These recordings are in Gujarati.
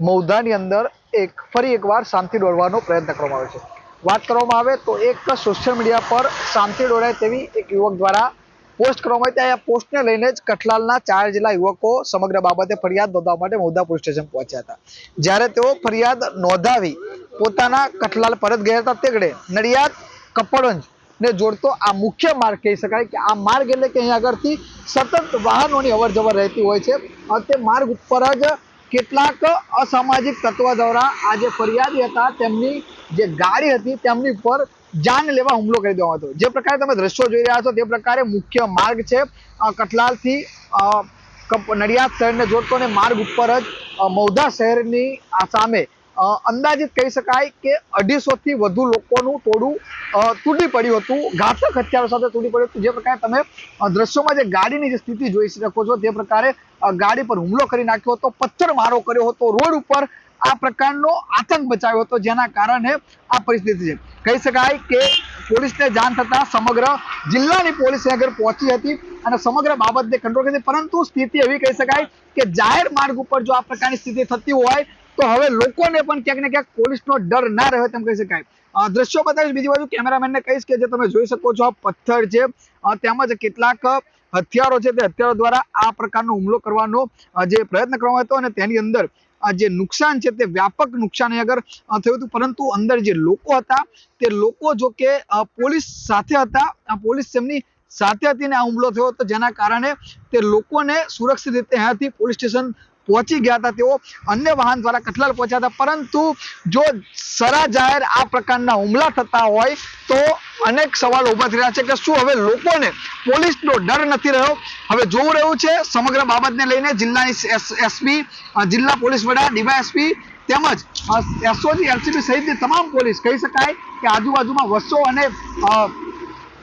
મૌધાની અંદર એક ફરી એકવાર શાંતિ દોડવાનો પ્રયત્ન કરવામાં આવે છે. વાત કરવામાં આવે તો એક સોશિયલ મીડિયા પર શાંતિ દોડાય તેવી એક યુવક દ્વારા પોસ્ટ કરવામાં આવી. આ પોસ્ટને લઈને જ કઠલાલના ચાર જેટલા યુવકો સમગ્ર બાબતે ફરિયાદ નોંધવા માટે મૌધા પોલીસ સ્ટેશન પહોંચ્યા હતા. જ્યારે તેઓ ફરિયાદ નોંધાવી પોતાના કઠલાલ પરત ગયા હતા તેગડે નડિયાદ, કપડવંજ ને જોડતો આ મુખ્ય માર્ગ કહી શકાય કે આ માર્ગ એટલે કે અહીં આગળથી સતત વાહનોની અવર રહેતી હોય છે. અને તે માર્ગ ઉપર જ કેટલાક અસામાજિક તત્વો દ્વારા આ જે ફરિયાદી હતા, તેમની જે ગાડી હતી, તેમની ઉપર જાન લેવા હુમલો કરી દેવામાં હતો. જે પ્રકારે તમે દ્રશ્યો જોઈ રહ્યા છો, તે પ્રકારે મુખ્ય માર્ગ છે કટલાલથી નડિયાદ શહેરને જોડતો ને માર્ગ ઉપર જ મૌધા શહેરની સામે અંદાજિત કહી શકાય કે અઢીસો થી વધુ લોકોનું ટોળું તૂટી પડ્યું હતું. ઘાતક હથિયારો સાથે તૂટી પડ્યું હતું. જે પ્રકારે તમે દ્રશ્યોમાં જે ગાડીની જે સ્થિતિ જોઈ શકો છો, તે પ્રકારે ગાડી પર હુમલો કરી નાખ્યો હતો પથ્થર મારો કર્યો હતો, રોડ ઉપર આ પ્રકારનો આતંક બચાવ્યો હતો, જેના કારણે આ પરિસ્થિતિ છે. કહી શકાય કે પોલીસને જાણ થતા સમગ્ર જિલ્લાની પોલીસ આગળ પહોંચી હતી અને સમગ્ર બાબતને કંટ્રોલ કરી પરંતુ સ્થિતિ એવી કહી શકાય કે જાહેર માર્ગ ઉપર જો આ પ્રકારની સ્થિતિ થતી હોય તો હવે લોકોને પણ ક્યાંક ને ક્યાંક પોલીસનો ડર ના રહે તેમ કહી શકાય. દ્રશ્યો બતાવીશ. બીજી બાજુ કેમેરામેનને કહીશ કે જે તમે જોઈ શકો છો, આ પથ્થર છે. તેમજ કેટલાક હથિયારો છે તે હથિયારો દ્વારા આ પ્રકારનો હુમલો કરવાનો જે પ્રયત્ન કરવામાં હતો અને તેની અંદર જે નુકસાન છે તે વ્યાપક નુકસાન આગળ થયું હતું. પરંતુ અંદર જે લોકો હતા, તે લોકો જો કે પોલીસ સાથે હતા પોલીસ તેમની સાથે હતી ને આ હુમલો થયો હતો. જેના કારણે તે લોકોને સુરક્ષિત રીતે અહીંયાથી પોલીસ સ્ટેશન પહોંચી ગયા હતા તેઓ અન્ય વાહન દ્વારા કઠલાલ પહોંચ્યા હતા. પરંતુ જો સરા જાહેર આ પ્રકારના હુમલા થતા હોય તો અનેક સવાલ ઊભા થઈ રહ્યા છે કે શું હવે લોકોને પોલીસનો ડર નથી રહ્યો? હવે જોવું રહ્યું છે, સમગ્ર બાબતને લઈને જિલ્લાની એસપી જિલ્લા પોલીસ વડા, ડીવાયએસપી તેમજ એસઓજી, એલસીબી સહિતની તમામ પોલીસ કહી શકાય કે આજુબાજુમાં વસો અને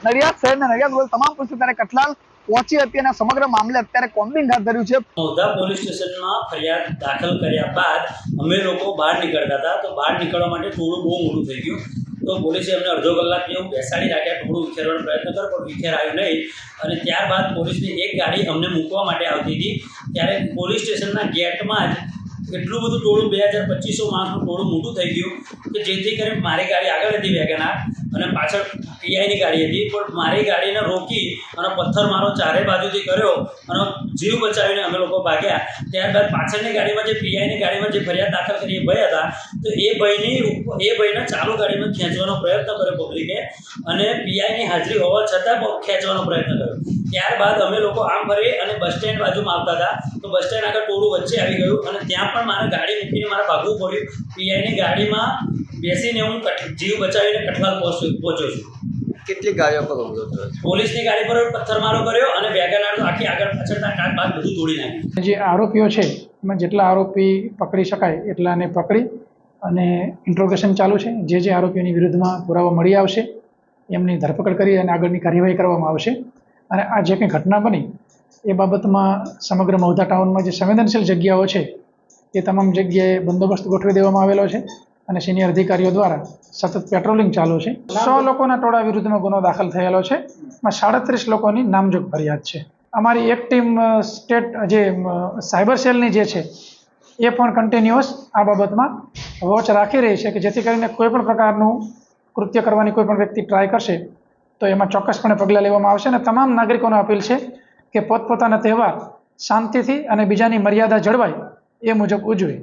નડિયાદ શહેરના નડિયાદ તમામ પોલીસ અત્યારે કઠલાલ પહોંચી હતી અને સમગ્ર મામલે અત્યારે કોમ્બિંગ હાથ ધર્યું છે. મૌધા પોલીસ સ્ટેશનમાં ફરિયાદ દાખલ કર્યા બાદ અમે લોકો બહાર નીકળતા હતા. તો બહાર નીકળવા માટે થોડું બહુ મોટું થઈ ગયું. તો પોલીસે અમને અડધો કલાક જેવું બેસાડી રાખ્યા. થોડું વિખેરવાનો પ્રયત્ન કર્યો, પણ વિખેર આવ્યું નહીં. અને ત્યારબાદ પોલીસની એક ગાડી અમને મૂકવા માટે આવતી હતી. ત્યારે પોલીસ સ્ટેશનના ગેટમાં જ એટલું બધું ટોળું બે હજાર પચીસો માણસનું ટોળું મોટું થઈ ગયું કે જેથી કરીને મારી ગાડી આગળ હતી વેગનાર અને પાછળ પીઆઈની ગાડી હતી. પણ મારી ગાડીને રોકી અને પથ્થર મારો ચારે બાજુથી કર્યો અને જીવ બચાવીને અમે લોકો ભાગ્યા. ત્યારબાદ પાછળની ગાડીમાં જે પીઆઈની ગાડીમાં જે ફરિયાદ દાખલ કરી એ હતા તો એ ભાઈની એ ભાઈને ચાલુ ગાડીમાં ખેંચવાનો પ્રયત્ન કર્યો પબ્લિકે અને પીઆઈની હાજરી હોવા છતાં ખેંચવાનો પ્રયત્ન કર્યો. ત્યારબાદ અમે લોકો આમ ફરી અને બસ સ્ટેન્ડ બાજુમાં આવતા હતા. તો બસ સ્ટેન્ડ આગળ ટોળું વચ્ચે આવી ગયું અને ત્યાં પણ મારે ગાડી મૂકીને મારે ભાગવું પડ્યું. પીઆઈની ગાડીમાં બેસીને હું જીવ બચાવીને કઠવાલ પહોંચ્યો પહોંચ્યો છું. કેટલી ગાડીઓ પર હુમલો થયો પોલીસની ગાડી પર પથ્થરમારો કર્યો અને વેગનાર આખી આગળ પાછળના કાચ બાદ બધું તોડી નાખ્યું. જે આરોપીઓ છે એમાં જેટલા આરોપી પકડી શકાય એટલાને પકડી અને ઇન્ટ્રોગેશન ચાલુ છે. જે જે આરોપીઓની વિરુદ્ધમાં પુરાવા મળી આવશે, એમની ધરપકડ કરી અને આગળની કાર્યવાહી કરવામાં આવશે. અને આ જે કંઈ ઘટના બની, એ બાબતમાં સમગ્ર મૌધા ટાઉનમાં જે સંવેદનશીલ જગ્યાઓ છે, એ તમામ જગ્યાએ બંદોબસ્ત ગોઠવી દેવામાં આવેલો છે અને સિનિયર અધિકારીઓ દ્વારા સતત પેટ્રોલિંગ ચાલુ છે. સો લોકોના ટોળા વિરુદ્ધમાં ગુનો દાખલ થયેલો છે. એમાં સાડત્રીસ લોકોની નામજોગ ફરિયાદ છે. અમારી એક ટીમ સ્ટેટ જે સાયબર સેલની જે છે, એ પણ કન્ટિન્યુઅસ આ બાબતમાં વોચ રાખી રહી છે કે જેથી કરીને કોઈ પણ પ્રકારનું કૃત્ય કરવાની કોઈ પણ વ્યક્તિ ટ્રાય કરશે, તો એમાં ચોક્કસપણે પગલાં લેવામાં આવશે અને તમામ નાગરિકોને અપીલ છે કે પોતપોતાના તહેવાર શાંતિથી અને બીજાની મર્યાદા જળવાય એ મુજબ ઉજવે.